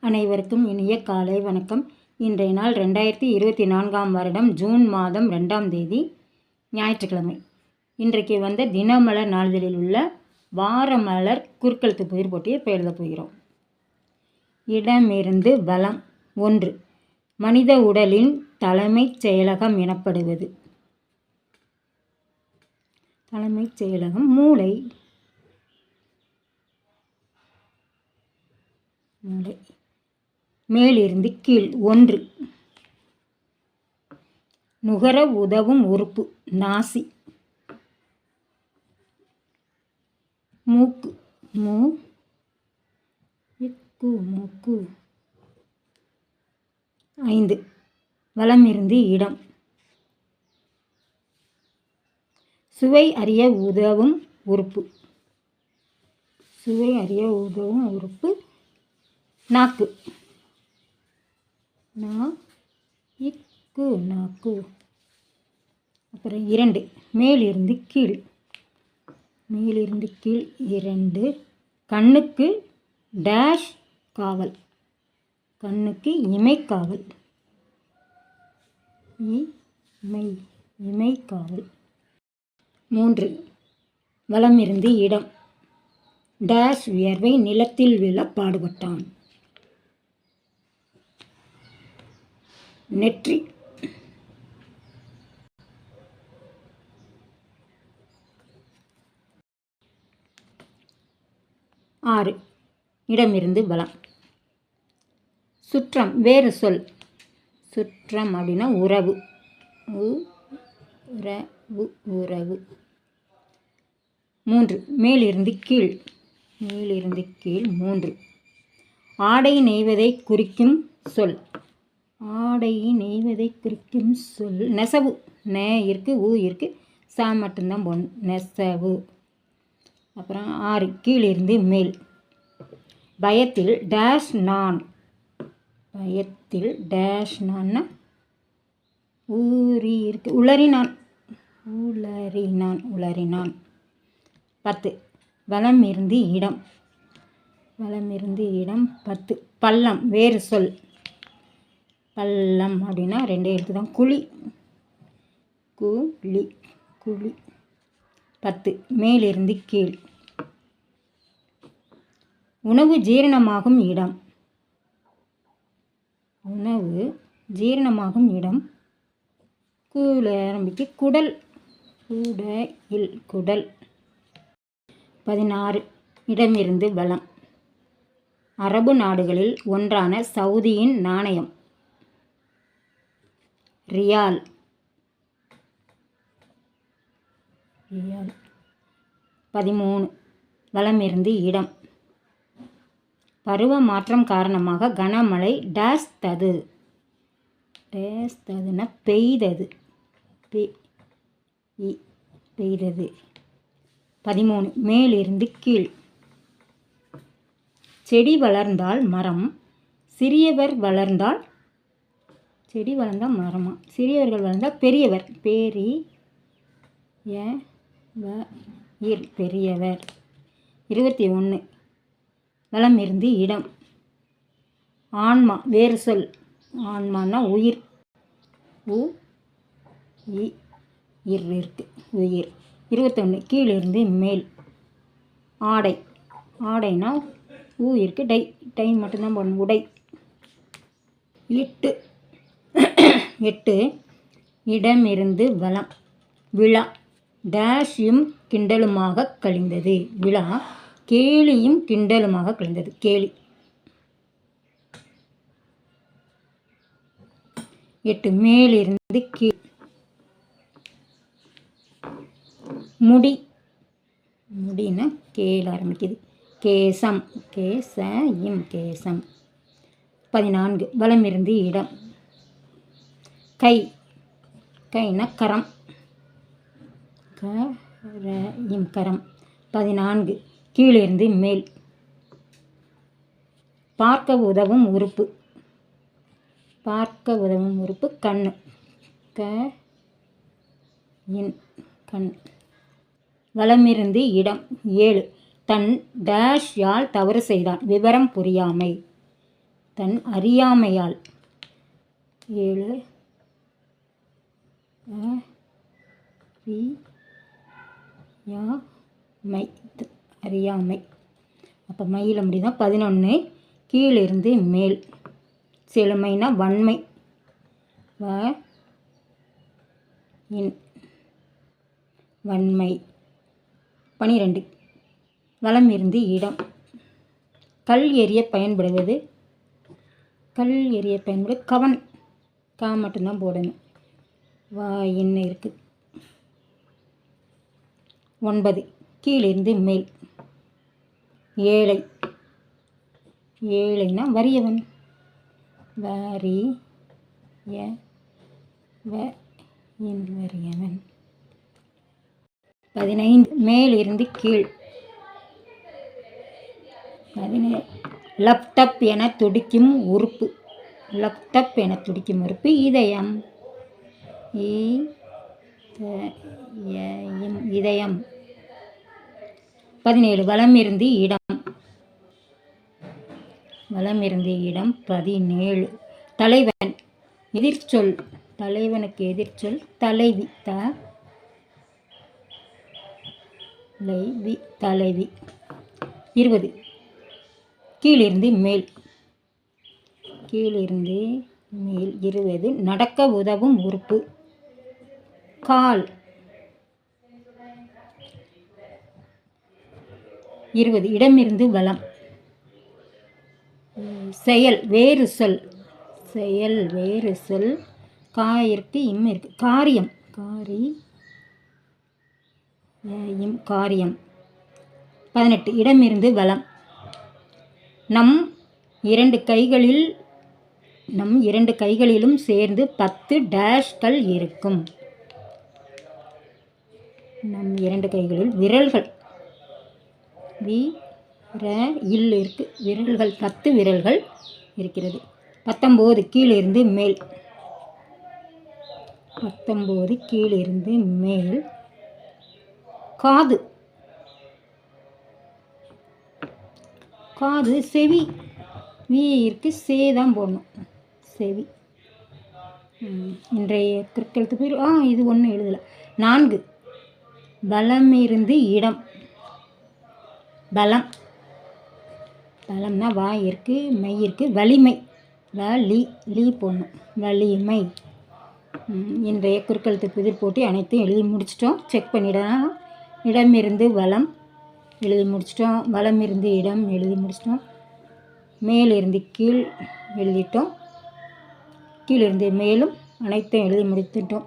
அனைவருக்கும் இனிய காலை வணக்கம். இன்றைய நாள் ரெண்டாயிரத்தி இருபத்தி நான்காம் வருடம் ஜூன் மாதம் ரெண்டாம் தேதி ஞாயிற்றுக்கிழமை. இன்றைக்கு வந்த தினமலர் நாளிதழில் உள்ள வாரமலர் குறுக்கெழுத்து புதிர் போட்டியை இப்போ எழுத போகிறோம். இடமிருந்து பலம் ஒன்று. மனித உடலின் தலைமைச் செயலகம் எனப்படுவது. தலைமைச் செயலகம் மூளை. மூளை. மேலிருந்து கீழ். ஒன்று. நுகர உதவும் உறுப்பு. நாசி. மூக்கு. மூ. இக்கு மூக்கு. ஐந்து. வளமிருந்து இடம். சுவை அறிய உதவும் உறுப்பு. சுவை அறிய உதவும் உறுப்பு. நாக்கு. நா இக்கு நாக்கு அப்புறம் இரண்டு. மேலிருந்து கீழ். மேலிருந்து கீழ் இரண்டு. கண்ணுக்கு டேஷ் காவல். கண்ணுக்கு இமைக்காவல். இமை இமைக்காவல். மூன்று. வலமிருந்து இடம். டேஷ் உயர்வை நிலத்தில் விழ பாடுபட்டான். நெற்றி. ஆறு. இடமிருந்து பலம் சுற்றம் வேறு சொல். சுற்றம் அப்படின்னா உறவு. உறவு உறவு. மூன்று. மேலிருந்து கீழ். மேலிருந்து கீழ் மூன்று. ஆடை நெய்வதை குறிக்கும் சொல். ஆடை நெய்வதை குறிக்கும் சொல். நெசவு. நே இருக்குது ஊ இருக்குது சா மட்டும்தான் பொன் நெசவு. அப்புறம் ஆறு கீழிருந்து மேல். பயத்தில் டேஷ் நான் பயத்தில் டேஷ் நான்னா ஊறி இருக்கு. உளறினான் உளறினான் உளறினான் பத்து. வளம் இருந்து இடம். வளம் இருந்து இடம் பத்து. பள்ளம். வேறு சொல். பள்ளம் அப்படின்னா ரெண்டே எழுத்து தான். குழி. குழி. குழி. பத்து. மேலிருந்து கீழ். உணவு ஜீரணமாகும் இடம். உணவு ஜீரணமாகும் இடம். கூல ஆரம்பிக்கு. குடல். குடையில் குடல். பதினாறு. இடமிருந்து பலம் அரபு நாடுகளில் ஒன்றான சவுதியின் நாணயம். ரியால். ரியால். பதிமூணு. வலமிருந்து இடம். பருவ மாற்றம் காரணமாக கனமழை டேஸ் தது டேஸ் ததுன்னா பெய்தது பெய் பெய்தது. பதிமூணு. மேலிருந்து கீழ். செடி வளர்ந்தால் மரம் சிறியவர் வளர்ந்தால் செடி வளர்ந்தால் மரமா? சிறியவர்கள் வளர்ந்தால் பெரியவர். பேரி ய வ இர் பெரியவர். இருபத்தி ஒன்று வளம் இருந்து இடம். ஆன்மா. வேறு சொல். ஆன்மானா உயிர். உ இர் இருக்கு. உயிர். இருபத்தொன்று கீழிருந்து மேல். ஆடை. ஆடைனா ஊ இருக்குது டை. டை மட்டும்தான் போடணும். உடை. இட்டு. எட்டு. இடமிருந்து வளம் விழா டேஷியும் கிண்டலுமாக கழிந்தது. விழா கேலியும் கிண்டலுமாக கழிந்தது. கேலி. எட்டு. மேலிருந்து கீழ். முடி. முடின்னா கேல ஆரம்பிக்குது. கேசம். கேச இம். கேசம். பதினான்கு. வளமிருந்து இடம். கை. கைனா கரம். கரையும் கரம். பதினான்கு. கீழிருந்து மேல். பார்க்க உதவும் உறுப்பு. பார்க்க உதவும் உறுப்பு கண் க இன் கண். வளமிருந்து இடம். ஏழு. தன் டேஷ் யால் தவறு செய்தான். விவரம் புரியாமை. தன் அறியாமையால். ஏழு. அறியாமை. யா, அறியாமை. அப்போ மயில தான் பதினொன்று கீழிருந்து மேல். செழுமைனா வன்மை. வ இன். வன்மை. பனிரெண்டு. வளம் இருந்து இடம். கல் எரிய பயன்படுவது. கல் எறிய பயன்படுவது கவன். கா மட்டும்தான் போடணும். வா என்ன இருக்குது ஒன்பது. கீழிருந்து மேல். ஏழை. ஏழைனா வறியவன். வரி ய வ இன் வறியவன். பதினைந்து. மேலிருந்து கீழ். பதினேழு லப்டப் என துடிக்கும் உறுப்பு. லப்டப் என துடிக்கும் உறுப்பு. இதயம். இதயம். பதினேழு வலம் இருந்து இடம். வலம் இருந்து இடம் பதினேழு. தலைவன் எதிர்ச்சொல். தலைவனுக்கு எதிர்ச்சொல் தலைவி த லைவி தலைவி. இருபது கீழிருந்து மேல். கீழிருந்து மேல் இருபது. நடக்க உதவும் உறுப்பு. கால். இருபது. இடமிருந்து வளம். செயல். வேறு சொல். செயல் வேறு சொல். கா இம் இருக்கு. காரியம். காரி இம் காரியம். பதினெட்டு. இடமிருந்து வளம். நம் இரண்டு கைகளில் நம் இரண்டு கைகளிலும் சேர்ந்து பத்து டேஷ்கள் இருக்கும். நம் இரண்டு கைகளில் விரல்கள். வி ர இல் இருக்கு. விரல்கள் பத்து விரல்கள் இருக்கிறது. பத்தொம்போது கீழிருந்து மேல். பத்தொம்போது கீழிருந்து மேல். காது. காது செவி. வி இருக்கு சே தான் போடணும். செவி. இன்றைய கிற்கெழுத்து பேர் ஆ இது ஒன்றும் எழுதலை. நான்கு. பலமிருந்து இடம். பலம். பலம்னா வா இருக்கு மெய் இருக்கு வலிமை. வ லீ லீ போடணும். வலிமை. இன்றைய குறுக்கெழுத்து புதிர் போட்டி அனைத்தையும் எழுதி முடிச்சிட்டோம். செக் பண்ணிடலாம். இடமிருந்து வளம் எழுதி முடிச்சிட்டோம். வளம் இருந்து இடம் எழுதி முடிச்சிட்டோம். மேலிருந்து கீழ் எழுதிட்டோம். கீழிருந்து மேலும் அனைத்தும் எழுதி முடித்துட்டோம்.